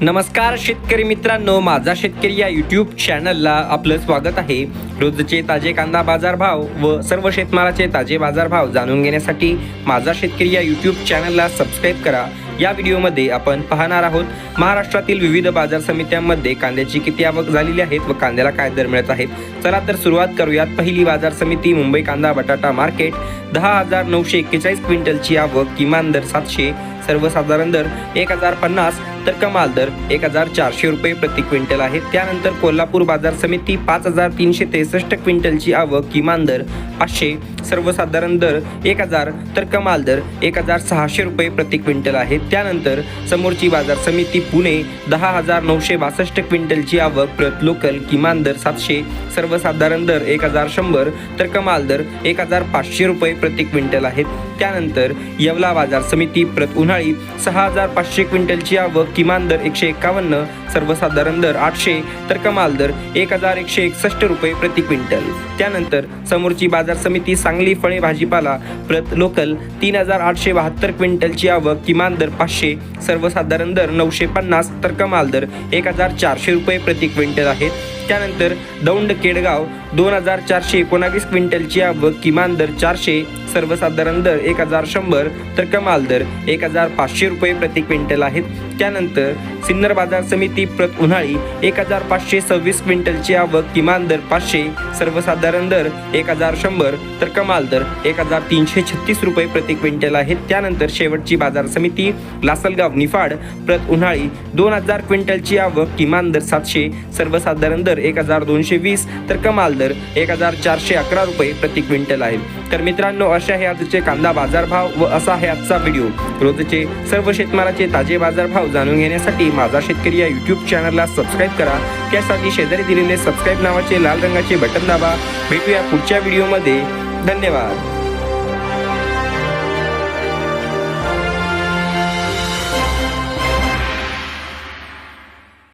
नमस्कार शेतकरी मित्रांनो माझा शेतकरी या यूट्यूब चॅनलला आपलं स्वागत आहे. रोजचे ताजे कांदा बाजारभाव व सर्व शेतमालाचे ताजे बाजारभाव जाणून घेण्यासाठी माझा शेतकरी या यूट्यूब चॅनलला सबस्क्राईब करा. या व्हिडिओमध्ये आपण पाहणार आहोत महाराष्ट्रातील विविध बाजार समित्यांमध्ये कांद्याची किती आवक झालेली आहेत व कांद्याला काय दर मिळत आहेत. चला तर सुरुवात करूयात. पहिली बाजार समिती मुंबई कांदा बटाटा मार्केट. दहा हजार नऊशे एक्केचाळीस क्विंटलची आवक किमान दर सातशे सर्वसाधारण दर एक हजार पन्नास तर कमाल दर एक हजार चारशे रुपये प्रति क्विंटल आहे. त्यानंतर कोल्हापूर बाजार समिती पाच हजार तीनशे त्रेसष्ट क्विंटलची आवक किमान दर पाचशे सर्वसाधारण दर एक हजार तर कमाल दर एक हजार सहाशे रुपये प्रति क्विंटल आहे. त्यानंतर समोरची बाजार समिती पुणे दहा हजार नऊशे बासष्ट क्विंटलची आवक प्रत लोकल किमान दर सातशे सर्वसाधारण दर एक हजार शंभर तर कमाल दर एक हजार पाचशे रुपये प्रति क्विंटल आहेत त्यानंतर येवला बाजार समिती प्रत उन्हाळी सहा हजार पाचशे क्विंटलची आवक किमान दर एकशे एकावन्न सर्वसाधारण दर आठशे तर कमाल दर एक हजार एकशे एकसष्ट रुपये प्रति क्विंटल. त्यानंतर समोरची बाजार समिती सांगली फळे भाजीपाला प्रत लोकल तीन हजार आठशे बहात्तर क्विंटलची आवक किमान दर पाचशे सर्वसाधारण दर नऊशे पन्नास तर कमाल दर एक हजार चारशे रुपये प्रति क्विंटल आहेत त्यानंतर दौंड केडगाव दोन हजार चारशे एकोणावीस क्विंटलची आवक किमान दर चारशे सर्वसाधारण दर एक हजार शंभर तर कमाल दर एक हजार पाचशे रुपये प्रति क्विंटल आहेत. त्यानंतर सिन्नर बाजार समिती प्रत उन्हाळी एक हजार पाचशे सव्वीस क्विंटलची आवक किमान दर पाचशे सर्वसाधारण दर एक हजार शंभर तर कमाल दर एक हजार तीनशे छत्तीस रुपये प्रति क्विंटल आहेत. त्यानंतर शेवटची बाजार समिती लासलगाव निफाड प्रत उन्हाळी दोन हजार क्विंटलची आवक किमान दर सातशे सर्वसाधारण दर एक हजार दोनशे वीस तर कमाल दर एक हजार चारशे अकरा रुपये प्रति क्विंटल आहे. तर मित्रांनो अशा हे आजचे कांदा बाजारभाव व असा आहे आजचा व्हिडिओ. रोजचे सर्व शेतमालाचे ताजे बाजारभाव जाणून घेण्यासाठी माझा शेतकरी या यूट्यूब चॅनलला सबस्क्राईब करा. त्यासाठी शेजारी दिलेले सबस्क्राईब नावाचे लाल रंगाचे बटन दाबा. भेटूया पुढच्या व्हिडिओमध्ये धन्यवाद.